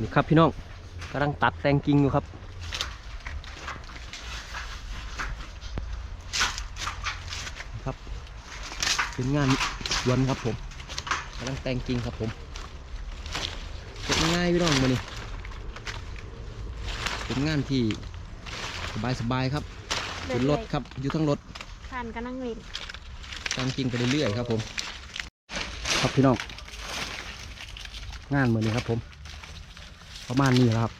นี่ครับพี่น้องกำลังตัดแต่งกิ่งอยู่ครับนี่ครับเป็นงานสวนครับผมกำลังแต่งกิ่งครับผมเป็นง่ายๆพี่น้องมานี่เป็นงานที่สบายๆครับเป็นรถครับอยู่ทั้งรถผ่านก็นั่งเล่นตามจริงไปเรื่อยๆครับผม ครับพี่น้องงานเหมือนนี้ครับผม ประมาณนี้ครับ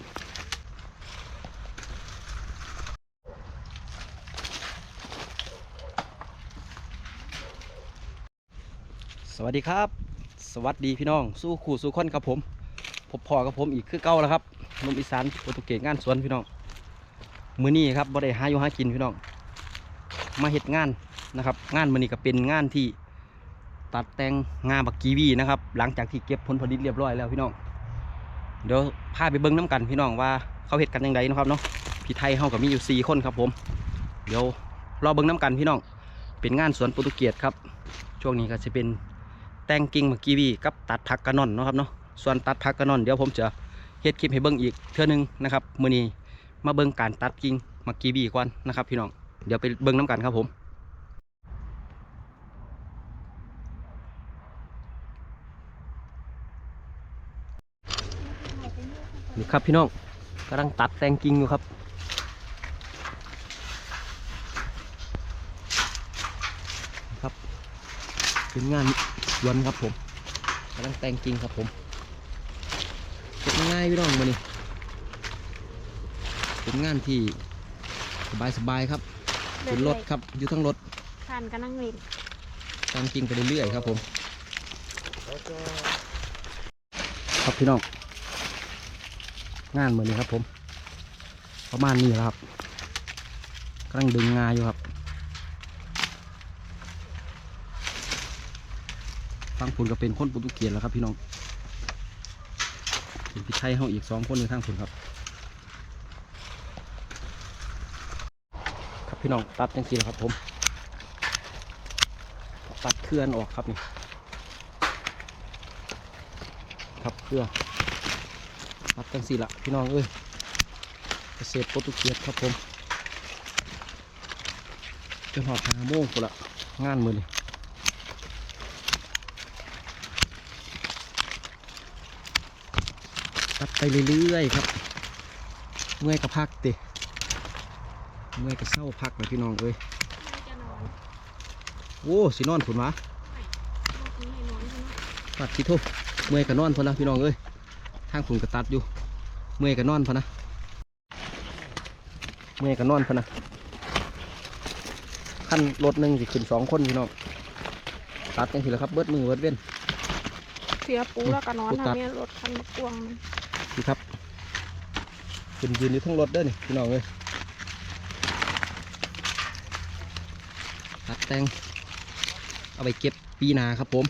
สวัสดีครับ สวัสดีพี่น้อง สู้ขู่สู้ค้นครับผมพบพอกับผมอีกคือเก่าแล้วครับนมอีสานโปรตุเกสงานสวนพี่น้องมือนี้ครับบ่ได้หาอยู่หากินพี่น้อง มาเฮ็ดงานนะครับ งานมือนี้ก็เป็นงานที่ตัดแต่งงาบักกีวีนะครับ หลังจากที่เก็บผลผลิตเรียบร้อยแล้วพี่น้อง เดี๋ยวพาไปเบิ้งน้ำกันพี่น้องว่าเขาเฮ็ดกันยังไงนะครับเนาะพี่ไทยเฮาก็มีอยู่สี่คนครับผม เดี๋ยวรอเบิ้งน้ำกันพี่น้อง เป็นงานสวนโปรตุเกสครับ ช่วงนี้ก็จะเป็นแตงกิ่งบักกีวีกับตัดผักกระนอนนะครับเนาะส่วนตัดผักกระนอนเดี๋ยวผมจะเฮ็ดคลิปให้เบิ้งอีกเทื่อนึงนะครับมื้อนี้มาเบิ้งการตัดกิ่งบักกีวีก่อนนะครับพี่น้องเดี๋ยวไปเบิ้งน้ำกันครับผม นี่ครับพี่น้องกำลังตัดแต่งกิ่งอยู่ครับ ครับเป็นงานสวนครับผมกำลังแต่งกิ่งครับผมเป็นง่ายพี่น้องมานี่เป็นงานที่สบายๆครับเป็นรถครับอยู่ทั้งรถผ่านก็นั่งเล่นตามกิ่งไปเรื่อยๆครับผมครับพี่น้อง งานเหมือนนี้ครับผม ประมาณนี้แหละครับกำลังดึงงาอยู่ครับฟังผลก็เป็นคนปรตุเกสแล้วครับพี่น้องเป็นพี่ไทยเฮาอีกสองคนในทางผลครับ ครับพี่น้องตัดจังสีแล้วครับผม ตัดเคลื่อนออกครับนี่ ครับเคลื่อ อนตัดจังสีละพี่น้องเอ้ยเกษตรโปรตุเกสครับผมจนหอดหาโมงกูนละงานมือนี่ตัดไปเรื่อยๆครับ เมื่อยกับพักติเมื่อยกับเศร้าพักเลยพี่น้องเอ้ยจะนอนโอ้สินอนผุนวะไม่ให้นอนใช่ไหมตัดที่ทุเมื่อยกับนอนพอนะพี่น้องเอ้ยทางผุนก็ตัดอยู่ เมื่อยกับนอนพอนะ เมื่อยกับนอนพอนะขั้นรถหนึ่งสิขึ้นสองคนพี่น้องตัดกันทีละครับเบิดมือเบิดเว้นเสียปูแล้วก็นอนปูตัดทำเนี่ยรถคันกวางมันพี่ครับขึ้นยืนอยู่ทั้งรถเด้อนี่พี่น้องเอ้ยตัดแต่งเอาไปเก็บปีหนาครับผม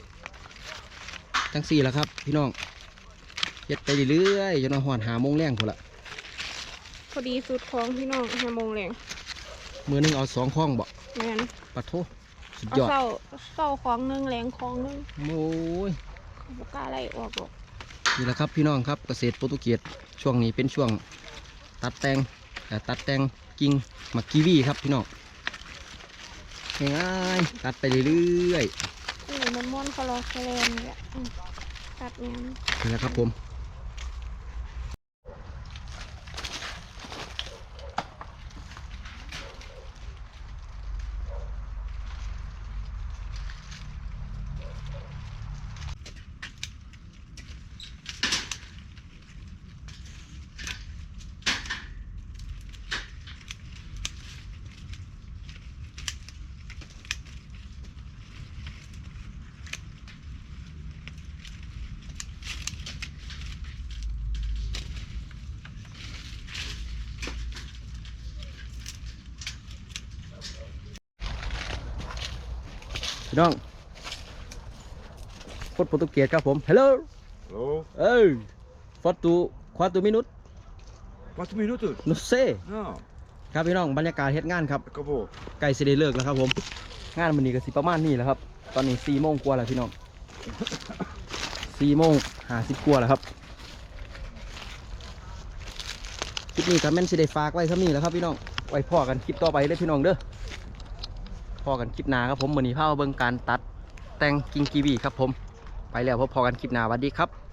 จังสี่แล้วครับ พี่น้อง เฮ็ดไปเรื่อยๆจนหอนหาโมงแรงพุ่นละพอดีสุดของพี่น้องห้าโมงแรงมือหนึงเอาสองข้องบ่แม่นปะโทสุดเอายอดเศร้าเศร้าของหนึงแรงของหนึงโอ้ย บกล้าไล่ออกหรอกนี่แหละครับพี่น้องครับเกษตรโปรตุเกสช่วงนี้เป็นช่วงตัดแต่งเอ่อตัดแต่งกิ่งมักกีวีครับพี่น้องง่ายๆตัดไปเรื่อยนี่มันม่วนคลอแคลนเนี่ยอืมตัดเนี่ยๆนี่แหละครับผม พี่น้องคนโปรตุเกสครับผมฮัลโหล Alô? เอ้ยฟอตูควาตูมินุต Quatro minutos? นุเซ่ Não, ครับพี่น้องบรรยากาศเฮ็ดงานครับ acabou. ใกล้สิได้เลิกแล้วครับผม งานมันนี้ก็สิประมาณนี้แหละครับ ตอนนี้สี่โมงกว่าแล้วพี่น้องสี่โมงห้าสิบกว่าแล้วครับคลิปนี้ก็แม่นสิได้ฝากไว้เท่านี้แหล้วครับพี่น้องไว้พ่อกันคลิปต่อไปเลยพี่น้องเด้อ พอกันคลิปหน้าครับผมมือนี้พามาเบิ่งการตัดแต่งกิ่งกีวีครับผม ไปแล้วพบพอกันคลิปหน้าสวัสดีครับ